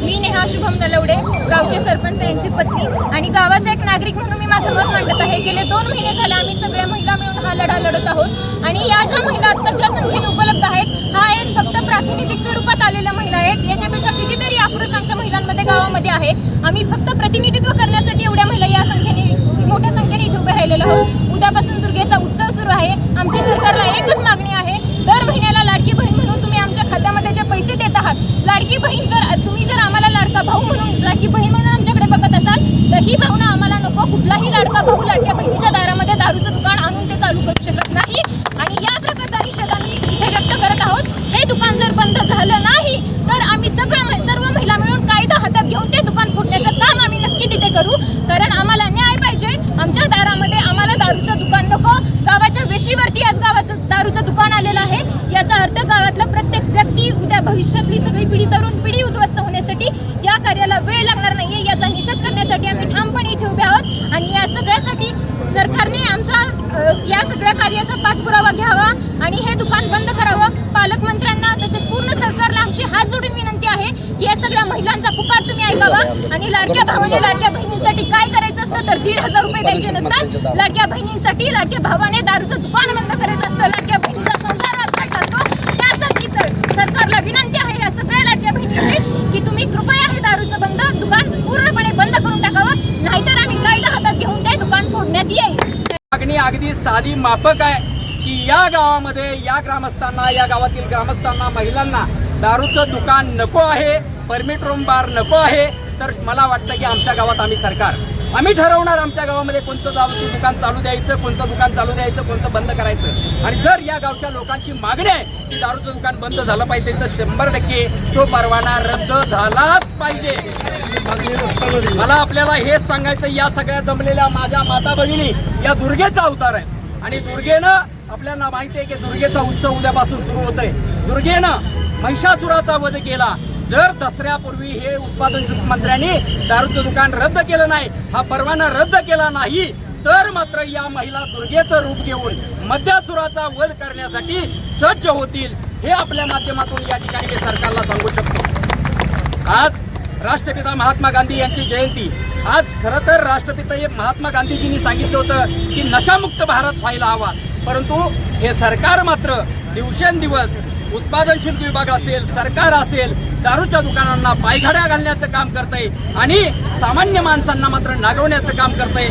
मी नेहा शुभम नलवडे गावचे सरपंच यांची पत्नी आणि गावाचा एक नागरिक म्हणून मी माझं मत मांडत आहे. गेले दोन महिने झाले आम्ही सगळ्या महिला मिळून हा लढा लढत आहोत. आणि या ज्या महिला आता ज्या संख्येने उपलब्ध आहेत हा एक फक्त प्रातिनिधिक स्वरूपात आलेल्या महिला आहेत याच्यापेक्षा कितीतरी आक्रोश आमच्या महिलांमध्ये गावामध्ये आहे. आम्ही फक्त प्रतिनिधित्व करण्यासाठी एवढ्या महिला या संख्येने मोठ्या संख्येने इथे उभे राहिलेलो आहोत. उद्यापासून दुर्गेचा उत्सव सुरू आहे. आमची सरकारला एकच मागणी आहे दर महिन्याला लाडकी बहीण म्हणून तुम्ही आमच्या खात्यामध्ये जे पैसे देत आहात लाडकी बहीण जर तुम्ही जर आम्हाला लाडका भाऊ म्हणून लाडकी बहीण म्हणून आमच्याकडे बघत असाल तर ही भावना आम्हाला नको कुठलाही लाडका भाऊ लाडक्या बहिणीच्या दारामध्ये दारूचं दुकान आणून ते चालू करू शकत नाही आणि या प्रकारचा निषेध आम्ही इथे व्यक्त करत आहोत हे दुकान जर बंद झालं नाही तर आम्ही सगळं सर्व महिला मिळून कायदा हातात घेऊन ते दुकान फोडण्याचं काम आम्ही नक्की तिथे करू. कारण आम्हाला न्याय पाहिजे. आमच्या दारामध्ये आम्हाला दारूचं दुकान नको. गावाच्या वेशीवरती आज गावाचं दारूचं दुकान आलेलं आहे. याचा अर्थ गावातला प्रत्येक व्यक्ती उद्या भविष्यातली सगळी पिढी तरुण पिढी उद्ध्वस्त होण्यासाठी या कार्याला वेळ लागणार नाहीये याचा निषेध करण्यासाठी आम्ही ठामपणे इथे उभे आहोत. आणि या सगळ्यासाठी सरकारने आमचा या सगळ्या कार्याचा पाठपुरावा घ्यावा आणि हे दुकान बंद करावं पालकमंत्र्यांना तसेच पूर्ण सरकारला आमची हात जोडून विनंती आहे की या सगळ्या महिलांचा पुकार तुम्ही ऐकावा. आणि लाडक्या भावाने लाडक्या बहिणींसाठी काय करायचं असतं तर दीड हजार रुपये द्यायचे नसतात. लाडक्या बहिणींसाठी लाडक्या भावाने दारूचं दुकान बंद करायचं असतं. लाडक्या बहिणीचा संसार वाचवायचा असतो. त्यासाठी सर सरकारला विनंती आहे या सगळ्या लाडक्या बहिणीची की तुम्ही कृपया हे दारूचं बंद दुकान पूर्णपणे बंद करून टाकावं. नाहीतर आम्ही कायदा हातात घेऊन ते दुकान फोडण्यात येईल. मागणी अगदी साधी माफक आहे की या गावामध्ये या ग्रामस्थांना या गावातील ग्रामस्थांना महिलांना दारूचं दुकान नको आहे परमिट रूम बार नको आहे तर मला वाटतं की आमच्या गावात आम्ही सरकार. आम्ही ठरवणार आमच्या गावामध्ये कोणतं दारूचं दुकान चालू द्यायचं कोणतं दुकान चालू द्यायचं कोणतं बंद करायचं. आणि जर या गावच्या लोकांची मागणी आहे की दारूचं दुकान बंद झालं पाहिजे तर शंभर टक्के तो परवाना रद्द झालाच पाहिजे. मला आपल्याला हेच सांगायचं या सगळ्या जमलेल्या माझ्या माता भगिनी या दुर्गेचा अवतार आहे. आणि दुर्गेनं आपल्याला माहिती आहे की दुर्गेचा उत्सव उद्यापासून सुरू होत आहे दुर्गेनं महिषासुराचा वध केला. जर दसऱ्यापूर्वी हे उत्पादन शुल्क मंत्र्यांनी दारूचं दुकान रद्द केलं नाही हा परवाना रद्द केला नाही तर मात्र या महिला दुर्गेचं रूप घेऊन मध्यासुराचा वध करण्यासाठी सज्ज होतील हे आपल्या माध्यमातून या ठिकाणी मी सरकारला सांगू शकतो. आज राष्ट्रपिता महात्मा गांधी यांची जयंती. आज खरं तर राष्ट्रपिता हे महात्मा गांधीजींनी सांगितलं होतं की नशामुक्त भारत व्हायला हवा. परंतु हे सरकार मात्र दिवसेंदिवस उत्पादन शुल्क विभाग असेल सरकार असेल दारूच्या दुकानांना पायघड्या घालण्याचं काम करतंय आणि सामान्य माणसांना मात्र नागवण्याचं काम करतंय.